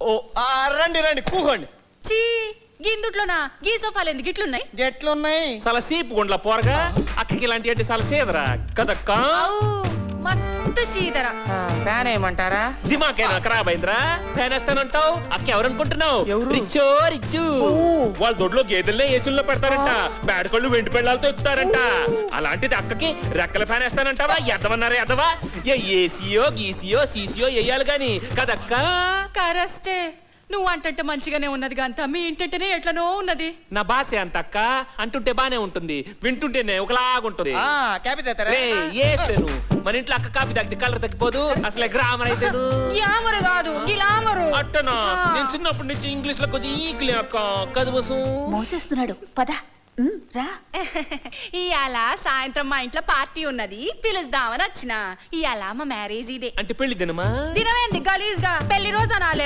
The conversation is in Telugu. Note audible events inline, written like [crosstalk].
ఓ ఆ, రండి రండి కూకోండి. చీ గిందుట్లోనా గీ సోఫాలు ఎందుకు ఇట్లున్నాయి? ఎట్లున్నాయి చాలా సీపు గుండ్ల పోరగా అక్కకి ఇలాంటి అంటే చాలా సేదరా కదక్క మస్తు శీదర ఫ్యాన్ ఏమంటారా? దిమాకైనా ఖరాబ్ అయిందిరా? ఫ్యాన్ వేస్తానంటావు? అక్క ఎవరనుకుంటున్నావు? ఎవరు? రిచ్చో రిచ్చు. వాళ్ళ దొడ్లో గేదెల్నే ఏసుల్లో పెడతారంట. బేడకళ్ళు వెండి పెళ్ళాలతో ఎక్కుతారంట. అలాంటిది అక్కకి రెక్కల ఫ్యాన్ వేస్తానంటావా? ఎద్దమన్నారా ఎద్దవా ఏ ఏసీయో గీసీయో సీసీయో వేయాలి గాని. కదక్క? కరస్టే. నువ్వు అంటంటే మంచిగానే ఉన్నది గంత మీ ఇంటంటేనే ఎట్లనో ఉన్నది. నా భాష అంత అక్క అంటుంటే బానే ఉంటుంది వింటుంటేనే ఒకలాగుంటుంది ఆ కాపీ తెస్తారా రే ఏసేను మన ఇంట్లో అక్క కాపీ తగ్గితే కలర్ తగ్గిపోదు అసలే గ్రామర్ యామరు కాదు గిలామరు. అట్టనా? ఆ. నేను చిన్నప్పటి నుంచి ఇంగ్లీష్లో కొంచెం ఈకులే అక్క కదువసు. మోసేస్తున్నాడు పద. ఉమ్, రా. [laughs] ఇవాళ సాయంత్రం మా ఇంట్లో పార్టీ ఉన్నది పిలుస్తామని వచ్చిన. ఇవాళ మా మ్యారేజ్ ఇదే. అంటే పెళ్ళి దినమా? దినమేంది గలీజ్గా పెళ్ళి రోజు అనాలే.